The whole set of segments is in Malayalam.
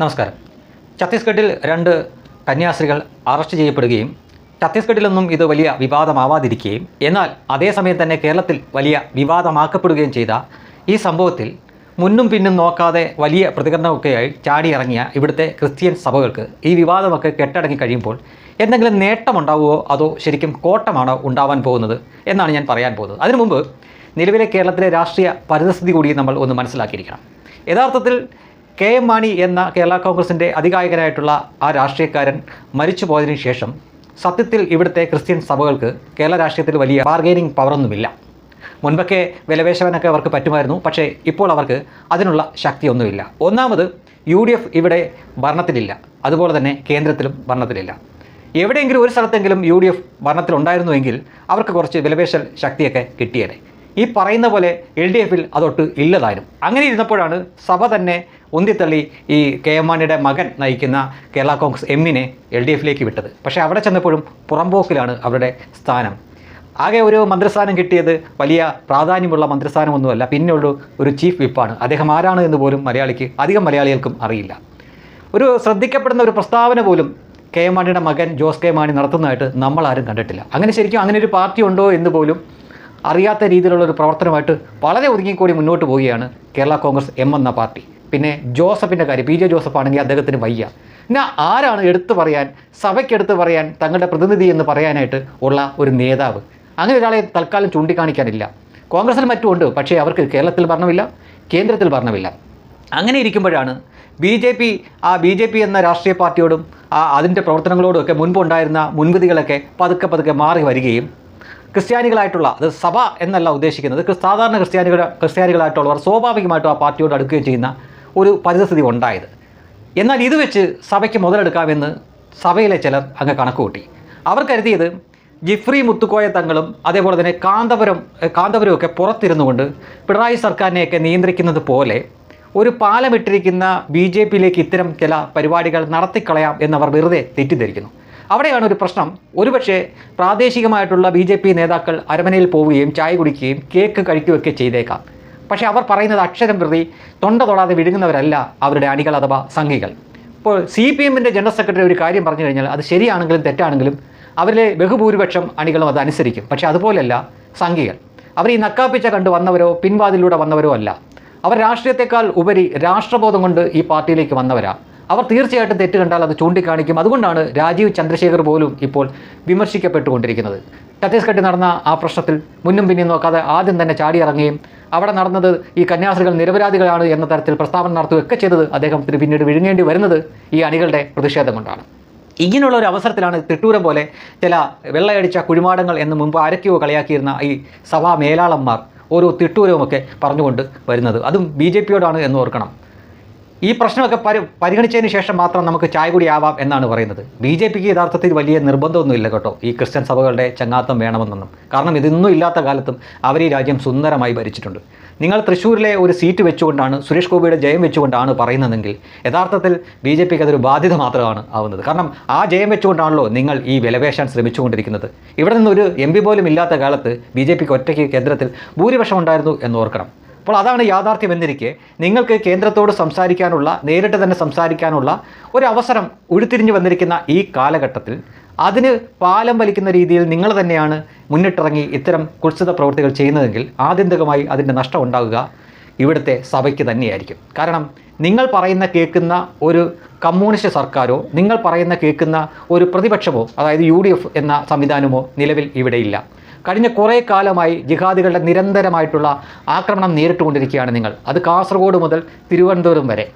നമസ്കാരം. ഛത്തീസ്ഗഡിൽ രണ്ട് കന്യാസ്ത്രീകൾ അറസ്റ്റ് ചെയ്യപ്പെടുകയും ഛത്തീസ്ഗഡിലൊന്നും ഇത് വലിയ വിവാദമാവാതിരിക്കുകയും എന്നാൽ അതേസമയം തന്നെ കേരളത്തിൽ വലിയ വിവാദമാക്കപ്പെടുകയും ചെയ്ത ഈ സംഭവത്തിൽ മുന്നും പിന്നും നോക്കാതെ വലിയ പ്രതികരണമൊക്കെയായി ചാടിയിറങ്ങിയ ഇവിടുത്തെ ക്രിസ്ത്യൻ സഭകൾക്ക് ഈ വിവാദമൊക്കെ കെട്ടടങ്ങി കഴിയുമ്പോൾ എന്തെങ്കിലും നേട്ടമുണ്ടാവുമോ? അതോ ശരിക്കും കോട്ടമാണോ ഉണ്ടാവാൻ പോകുന്നത് എന്നാണ് ഞാൻ പറയാൻ പോകുന്നത്. അതിനു മുമ്പ് നിലവിലെ കേരളത്തിലെ രാഷ്ട്രീയ പരിതസ്ഥിതി കൂടി നമ്മൾ ഒന്ന് മനസ്സിലാക്കിയിരിക്കണം. യഥാർത്ഥത്തിൽ കെ എം മാണി എന്ന കേരള കോൺഗ്രസിന്റെ അധികായകനായിട്ടുള്ള ആ രാഷ്ട്രീയക്കാരൻ മരിച്ചു പോയതിനു ശേഷം സത്യത്തിൽ ഇവിടുത്തെ ക്രിസ്ത്യൻ സഭകൾക്ക് കേരള രാഷ്ട്രീയത്തിൽ വലിയ ബാർഗൈനിങ് പവറൊന്നുമില്ല മുൻപൊക്കെ വിലപേശവനൊക്കെ അവർക്ക് പറ്റുമായിരുന്നു പക്ഷേ ഇപ്പോൾ അവർക്ക് അതിനുള്ള ശക്തിയൊന്നുമില്ല. ഒന്നാമത് യു ഡി എഫ് ഇവിടെ ഭരണത്തിലില്ല. അതുപോലെ തന്നെ കേന്ദ്രത്തിലും ഭരണത്തിലില്ല. എവിടെയെങ്കിലും ഒരു സ്ഥലത്തെങ്കിലും യു ഡി എഫ് ഭരണത്തിലുണ്ടായിരുന്നുവെങ്കിൽ അവർക്ക് കുറച്ച് വിലപേശൽ ശക്തിയൊക്കെ കിട്ടിയേനെ. ഈ പറയുന്ന പോലെ എൽ ഡി എഫിൽ അതൊട്ട് ഇല്ലതായിരുന്നു അങ്ങനെ ഇരുന്നപ്പോഴാണ് സഭ തന്നെ ഒന്തിത്തള്ളി ഈ കെ എം മാണിയുടെ മകൻ നയിക്കുന്ന കേരള കോൺഗ്രസ് എമ്മിനെ എൽ ഡി എഫിലേക്ക് വിട്ടത്. പക്ഷേ അവിടെ ചെന്നപ്പോഴും പുറംപോക്കിലാണ് അവരുടെ സ്ഥാനം. ആകെ ഒരു മന്ത്രിസ്ഥാനം കിട്ടിയത് വലിയ പ്രാധാന്യമുള്ള മന്ത്രിസ്ഥാനമൊന്നുമല്ല പിന്നെയുള്ള ഒരു ചീഫ് വിപ്പാണ് അദ്ദേഹം ആരാണ് എന്ന് പോലും മലയാളിക്ക് അധികം മലയാളികൾക്കും അറിയില്ല. ഒരു ശ്രദ്ധിക്കപ്പെടുന്ന ഒരു പ്രസ്താവന പോലും കെ എം മാണിയുടെ മകൻ ജോസ് കെ മാണി നടത്തുന്നതായിട്ട് നമ്മൾ ആരും കണ്ടിട്ടില്ല. അങ്ങനെ ശരിക്കും അങ്ങനെ ഒരു പാർട്ടി ഉണ്ടോ എന്ന് പോലും അറിയാത്ത രീതിയിലുള്ള ഒരു പ്രവർത്തനമായിട്ട് വളരെ ഒതുങ്ങിക്കൂടി മുന്നോട്ട് പോവുകയാണ് കേരള കോൺഗ്രസ് എം എന്ന പാർട്ടി. പിന്നെ ജോസഫിന്റെ കാര്യം പി. ജെ. ജോസഫ് ആണെങ്കിൽ അദ്ദേഹത്തിന് വയ്യ. പിന്നെ ആരാണ് എടുത്തു പറയാൻ സഭയ്ക്കെടുത്ത് പറയാൻ തങ്ങളുടെ പ്രതിനിധി എന്ന് പറയാനായിട്ട് ഉള്ള ഒരു നേതാവ്? അങ്ങനെ ഒരാളെ തൽക്കാലം ചൂണ്ടിക്കാണിക്കാനില്ല. കോൺഗ്രസിൽ മറ്റും ഉണ്ട് പക്ഷേ അവർക്ക് കേരളത്തിൽ ഭരണമില്ല കേന്ദ്രത്തിൽ ഭരണമില്ല. അങ്ങനെ ഇരിക്കുമ്പോഴാണ് ബി ജെ പി ആ ബി ജെ പി എന്ന രാഷ്ട്രീയ പാർട്ടിയോടും ആ അതിന്റെ പ്രവർത്തനങ്ങളോടും ഒക്കെ മുൻപുണ്ടായിരുന്ന മുൻവിധികളൊക്കെ പതുക്കെ പതുക്കെ മാറി വരികയും ക്രിസ്ത്യാനികളായിട്ടുള്ള അത് സഭ എന്നല്ല ഉദ്ദേശിക്കുന്നത് സാധാരണ ക്രിസ്ത്യാനികൾ ക്രിസ്ത്യാനികളായിട്ടുള്ളവർ സ്വാഭാവികമായിട്ടും ആ പാർട്ടിയോട് അടുക്കുകയും ചെയ്യുന്ന ഒരു പരിതസ്ഥിതി ഉണ്ടായത്. എന്നാൽ ഇത് വെച്ച് സഭയ്ക്ക് മുതലെടുക്കാമെന്ന് സഭയിലെ ചിലർ അങ്ങ് കണക്ക് കൂട്ടി അവർ കരുതിയത് ജിഫ്രി മുത്തുക്കോയ തങ്ങളും അതേപോലെ തന്നെ കാന്തപുരം കാന്തപുരമൊക്കെ കാന്തപുരം ഒക്കെ പുറത്തിരുന്നു കൊണ്ട് പിണറായി സർക്കാരിനെയൊക്കെ നിയന്ത്രിക്കുന്നത് പോലെ ഒരു പാലമിട്ടിരിക്കുന്ന ബി ജെ പിയിലേക്ക് ഇത്തരം ചില പരിപാടികൾ നടത്തിക്കളയാം എന്നവർ വെറുതെ തെറ്റിദ്ധരിക്കുന്നു. അവിടെയാണ് ഒരു പ്രശ്നം. ഒരുപക്ഷെ പ്രാദേശികമായിട്ടുള്ള ബി ജെ പി നേതാക്കൾ അരമനയിൽ പോവുകയും ചായ കുടിക്കുകയും കേക്ക് കഴിക്കുകയൊക്കെ ചെയ്തേക്കാം. പക്ഷേ അവർ പറയുന്നത് അക്ഷരം പ്രതി തൊണ്ട തൊടാതെ വിഴുങ്ങുന്നവരല്ല അവരുടെ അണികൾ അഥവാ സംഘികൾ. ഇപ്പോൾ സി പി എമ്മിന്റെ ജനറൽ സെക്രട്ടറി ഒരു കാര്യം പറഞ്ഞു കഴിഞ്ഞാൽ അത് ശരിയാണെങ്കിലും തെറ്റാണെങ്കിലും അവരിലെ ബഹുഭൂരിപക്ഷം അണികളും അത് അനുസരിക്കും. പക്ഷേ അതുപോലെയല്ല സംഘികൾ. അവർ ഈ നക്കാപ്പിച്ച കണ്ട് വന്നവരോ പിൻവാതിലൂടെ വന്നവരോ അല്ല. അവർ രാഷ്ട്രീയത്തെക്കാൾ ഉപരി രാഷ്ട്രബോധം കൊണ്ട് ഈ പാർട്ടിയിലേക്ക് വന്നവരാ. അവർ തീർച്ചയായിട്ടും തെറ്റ് കണ്ടാൽ അത് ചൂണ്ടിക്കാണിക്കും. അതുകൊണ്ടാണ് രാജീവ് ചന്ദ്രശേഖർ പോലും ഇപ്പോൾ വിമർശിക്കപ്പെട്ടുകൊണ്ടിരിക്കുന്നത്. ഛത്തീസ്ഗഡിൽ നടന്ന ആ പ്രശ്നത്തിൽ മുന്നും പിന്നും നോക്കാതെ ആദ്യം തന്നെ ചാടിയിറങ്ങുകയും അവിടെ നടന്നത് ഈ കന്യാസ്ത്രീകൾ നിരപരാധികളാണ് എന്ന തരത്തിൽ പ്രസ്താവന നടത്തുകയൊക്കെ ചെയ്തത് അദ്ദേഹത്തിന് പിന്നീട് വിഴുങ്ങേണ്ടി വരുന്നത് ഈ അണികളുടെ പ്രതിഷേധം കൊണ്ടാണ്. ഇങ്ങനെയുള്ള ഒരു അവസരത്തിലാണ് തിട്ടൂരം പോലെ ചില വെള്ളയടിച്ച കുഴിമാടങ്ങൾ എന്ന് മുമ്പ് ആരൊക്കെയോ കളിയാക്കിയിരുന്ന ഈ സഭാ മേലാളന്മാർ ഓരോ തിട്ടൂരവുമൊക്കെ പറഞ്ഞുകൊണ്ട് വരുന്നത്. അതും ബി ജെ പിയോടാണ് എന്ന് ഓർക്കണം. ഈ പ്രശ്നമൊക്കെ പരി പരിഗണിച്ചതിന് ശേഷം മാത്രം നമുക്ക് ചായ കൂടി ആവാം എന്നാണ് പറയുന്നത്. ബി ജെ പിക്ക് യഥാർത്ഥത്തിൽ വലിയ നിർബന്ധമൊന്നുമില്ല കേട്ടോ. ഈ ക്രിസ്ത്യൻ സഭകളുടെ ചങ്ങാത്തം വേണമെന്നൊന്നും. കാരണം ഇതൊന്നും ഇല്ലാത്ത കാലത്തും അവർ ഈ രാജ്യം സുന്ദരമായി ഭരിച്ചിട്ടുണ്ട്. നിങ്ങൾ തൃശ്ശൂരിലെ ഒരു സീറ്റ് വെച്ചുകൊണ്ടാണ് സുരേഷ് ഗോപിയുടെ ജയം വെച്ചുകൊണ്ടാണ് പറയുന്നതെങ്കിൽ യഥാർത്ഥത്തിൽ ബി ജെ പിക്ക് അതൊരു ബാധ്യത മാത്രമാണ് ആവുന്നത്. കാരണം ആ ജയം വെച്ചുകൊണ്ടാണല്ലോ നിങ്ങൾ ഈ വിലപേശാൻ ശ്രമിച്ചുകൊണ്ടിരിക്കുന്നത്. ഇവിടെ നിന്നൊരു എം പി പോലും ഇല്ലാത്ത കാലത്ത് ബി ജെ പിക്ക് ഒറ്റയ്ക്ക് കേന്ദ്രത്തിൽ ഭൂരിപക്ഷം ഉണ്ടായിരുന്നു എന്ന് ഓർക്കണം. അപ്പോൾ അതാണ് യാഥാർത്ഥ്യം എന്നിരിക്കെ. നിങ്ങൾക്ക് കേന്ദ്രത്തോട് സംസാരിക്കാനുള്ള നേരിട്ട് തന്നെ സംസാരിക്കാനുള്ള ഒരു അവസരം ഉരുത്തിരിഞ്ഞു വന്നിരിക്കുന്ന ഈ കാലഘട്ടത്തിൽ അതിന് പാലം വലിക്കുന്ന രീതിയിൽ നിങ്ങൾ തന്നെയാണ് മുന്നിട്ടിറങ്ങി ഇത്തരം കുത്സിത പ്രവൃത്തികൾ ചെയ്യുന്നതെങ്കിൽ ആത്യന്തികമായി അതിന്റെ നഷ്ടം ഉണ്ടാകുക ഇവിടുത്തെ സഭയ്ക്ക് തന്നെയായിരിക്കും. കാരണം നിങ്ങൾ പറയുന്ന കേൾക്കുന്ന ഒരു കമ്മ്യൂണിസ്റ്റ് സർക്കാരോ നിങ്ങൾ പറയുന്ന കേൾക്കുന്ന ഒരു പ്രതിപക്ഷമോ അതായത് യു എന്ന സംവിധാനമോ നിലവിൽ ഇവിടെയില്ല. കഴിഞ്ഞ കുറേ കാലമായി ജിഹാദികളുടെ നിരന്തരമായിട്ടുള്ള ആക്രമണം നേരിട്ടുകൊണ്ടിരിക്കുകയാണ് നിങ്ങൾ. അത് കാസർഗോഡ് മുതൽ തിരുവനന്തപുരം വരെ.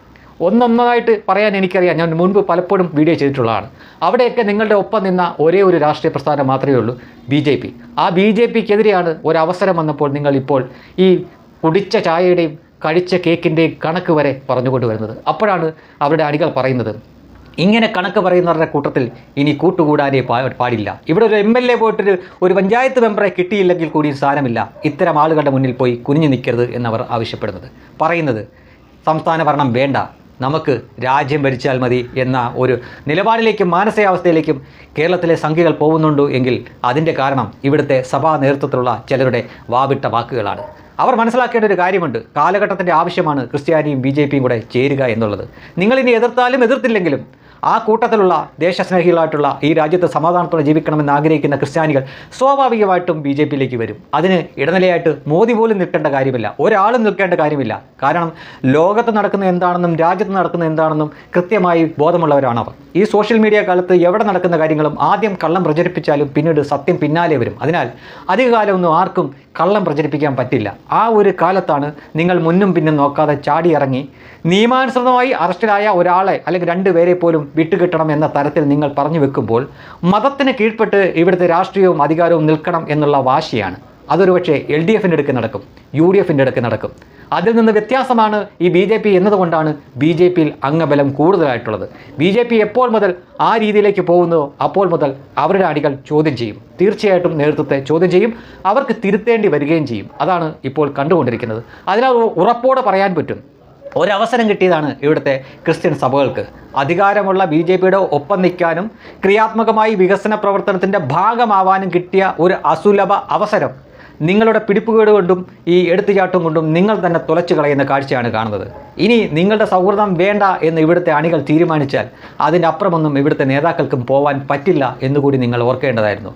ഒന്നൊന്നായിട്ട് പറയാൻ എനിക്കറിയാം. ഞാൻ മുൻപ് പലപ്പോഴും വീഡിയോ ചെയ്തിട്ടുള്ളതാണ്. അവിടെയൊക്കെ നിങ്ങളുടെ ഒപ്പം നിന്ന ഒരേ ഒരു രാഷ്ട്രീയ പ്രസ്ഥാനം മാത്രമേ ഉള്ളൂ ബി ജെ പി. ആ ബി ജെ പിക്കെതിരെയാണ് ഒരവസരം വന്നപ്പോൾ നിങ്ങളിപ്പോൾ ഈ കുടിച്ച ചായയുടെയും കഴിച്ച കേക്കിന്റെയും കണക്ക് വരെ പറഞ്ഞുകൊണ്ട് വരുന്നത്. അപ്പോഴാണ് അവരുടെ അണികൾ പറയുന്നത് ഇങ്ങനെ കണക്ക് പറയുന്നവരുടെ കൂട്ടത്തിൽ ഇനി കൂട്ടുകൂടാനേ പാടില്ല. ഇവിടെ ഒരു എം എൽ എ പോയിട്ടൊരു ഒരു പഞ്ചായത്ത് മെമ്പറെ കിട്ടിയില്ലെങ്കിൽ കൂടി സാരമില്ല ഇത്തരം ആളുകളുടെ മുന്നിൽ പോയി കുനിഞ്ഞു നിൽക്കരുത് എന്നവർ ആവശ്യപ്പെടുന്നത്. പറയുന്നത് സംസ്ഥാന ഭരണം വേണ്ട. നമുക്ക് രാജ്യം ഭരിച്ചാൽ മതി എന്ന ഒരു നിലപാടിലേക്കും മാനസികാവസ്ഥയിലേക്കും കേരളത്തിലെ സംഖ്യകൾ പോകുന്നുണ്ടോ എങ്കിൽ അതിന്റെ കാരണം ഇവിടുത്തെ സഭാ നേതൃത്വത്തിലുള്ള ചിലരുടെ വാവിട്ട വാക്കുകളാണ്. അവർ മനസ്സിലാക്കേണ്ട ഒരു കാര്യമുണ്ട്. കാലഘട്ടത്തിന്റെ ആവശ്യമാണ് ക്രിസ്ത്യാനിയും ബി ജെ പിയും കൂടെ ചേരുക എന്നുള്ളത്. നിങ്ങളിനി എതിർത്താലും എതിർത്തില്ലെങ്കിലും ആ കൂട്ടത്തിലുള്ള ദേശസ്നേഹികളായിട്ടുള്ള ഈ രാജ്യത്ത് സമാധാനത്തോടെ ജീവിക്കണമെന്ന് ആഗ്രഹിക്കുന്ന ക്രിസ്ത്യാനികൾ സ്വാഭാവികമായിട്ടും ബി ജെ പിയിലേക്ക് വരും. അതിന് ഇടനിലയായിട്ട് മോദി പോലും നിൽക്കേണ്ട കാര്യമില്ല. ഒരാളും നിൽക്കേണ്ട കാര്യമില്ല. കാരണം ലോകത്ത് നടക്കുന്ന എന്താണെന്നും രാജ്യത്ത് നടക്കുന്ന എന്താണെന്നും കൃത്യമായി ബോധമുള്ളവരാണ് അവർ ഈ സോഷ്യൽ മീഡിയ കാലത്ത് എവിടെ നടക്കുന്ന കാര്യങ്ങളും ആദ്യം കള്ളം പ്രചരിപ്പിച്ചാലും പിന്നീട് സത്യം പിന്നാലെ വരും. അതിനാൽ അധികകാലമൊന്നും ആർക്കും കള്ളം പ്രചരിപ്പിക്കാൻ പറ്റില്ല. ആ ഒരു കാലത്താണ് നിങ്ങൾ മുന്നും പിന്നും നോക്കാതെ ചാടിയിറങ്ങി നിയമാനുസൃതമായി അറസ്റ്റിലായ ഒരാളെ അല്ലെങ്കിൽ രണ്ടുപേരെ പോലും വിട്ടുകിട്ടണം എന്ന തരത്തിൽ നിങ്ങൾ പറഞ്ഞു വെക്കുമ്പോൾ മതത്തിന് കീഴ്പ്പെട്ട് ഇവിടുത്തെ രാഷ്ട്രീയവും അധികാരവും നിൽക്കണം എന്നുള്ള വാശിയാണ്. അതൊരു പക്ഷേ എൽ ഡി എഫിന്റെ അടുക്ക് നടക്കും യു ഡി എഫിന്റെ അടുക്ക് നടക്കും. അതിൽ നിന്ന് വ്യത്യാസമാണ് ഈ ബി ജെ പി എന്നതുകൊണ്ടാണ് ബി ജെ പിയിൽ അംഗബലം കൂടുതലായിട്ടുള്ളത്. ബി ജെ പി എപ്പോൾ മുതൽ ആ രീതിയിലേക്ക് പോകുന്നതോ അപ്പോൾ മുതൽ അവരുടെ അടികൾ ചോദ്യം ചെയ്യും. തീർച്ചയായിട്ടും നേതൃത്വത്തെ ചോദ്യം ചെയ്യും. അവർക്ക് തിരുത്തേണ്ടി വരികയും ചെയ്യും. അതാണ് ഇപ്പോൾ കണ്ടുകൊണ്ടിരിക്കുന്നത്. അതിനാൽ ഉറപ്പോടെ പറയാൻ പറ്റും. ഒരവസരം കിട്ടിയതാണ് ഇവിടുത്തെ ക്രിസ്ത്യൻ സഭകൾക്ക്. അധികാരമുള്ള ബി ജെ പിയുടെ ഒപ്പം നിൽക്കാനും ക്രിയാത്മകമായി വികസന പ്രവർത്തനത്തിന്റെ ഭാഗമാവാനും കിട്ടിയ ഒരു അസുലഭ അവസരം. നിങ്ങളുടെ പിടിപ്പുകേട് കൊണ്ടും ഈ എടുത്തുചാട്ടം കൊണ്ടും നിങ്ങൾ തന്നെ തുലച്ചു കളയുന്ന കാഴ്ചയാണ് കാണുന്നത്. ഇനി നിങ്ങളുടെ സൗഹൃദം വേണ്ട എന്ന് ഇവിടുത്തെ അണികൾ തീരുമാനിച്ചാൽ അതിനപ്പുറമൊന്നും ഇവിടുത്തെ നേതാക്കൾക്കും പോവാൻ പറ്റില്ല എന്നുകൂടി നിങ്ങൾ ഓർക്കേണ്ടതായിരുന്നു.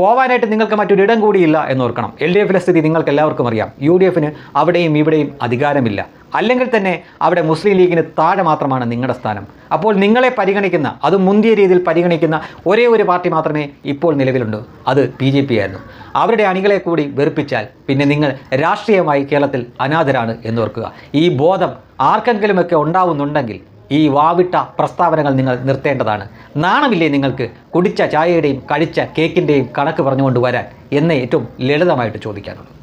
പോവാനായിട്ട് നിങ്ങൾക്ക് മറ്റൊരു ഇടം കൂടിയില്ല എന്ന് ഓർക്കണം. എൽ ഡി എഫിലെ സ്ഥിതി നിങ്ങൾക്ക് എല്ലാവർക്കും അറിയാം. യു ഡി എഫിന് അവിടെയും ഇവിടെയും അധികാരമില്ല. അല്ലെങ്കിൽ തന്നെ അവിടെ മുസ്ലിം ലീഗിന് താഴെ മാത്രമാണ് നിങ്ങളുടെ സ്ഥാനം. അപ്പോൾ നിങ്ങളെ പരിഗണിക്കുന്ന അത് മുന്തിയ രീതിയിൽ പരിഗണിക്കുന്ന ഒരേ ഒരു പാർട്ടി മാത്രമേ ഇപ്പോൾ നിലവിലുണ്ട്. അത് ബി ജെ പി ആയിരുന്നു. അവരുടെ അണികളെ കൂടി വെറുപ്പിച്ചാൽ പിന്നെ നിങ്ങൾ രാഷ്ട്രീയമായി കേരളത്തിൽ അനാഥരാണ് എന്നോർക്കുക ഈ ബോധം ആർക്കെങ്കിലുമൊക്കെ ഉണ്ടാവുന്നുണ്ടെങ്കിൽ ഈ വാവിട്ട പ്രസ്താവനകൾ നിങ്ങൾ നിർത്തേണ്ടതാണ്. നാണമില്ലേ നിങ്ങൾക്ക് കുടിച്ച ചായയുടെയും കഴിച്ച കേക്കിന്റെയും കണക്ക് പറഞ്ഞുകൊണ്ട് വരാൻ? എന്നെ ഏറ്റവും ലളിതമായിട്ട് ചോദിക്കാനുള്ളൂ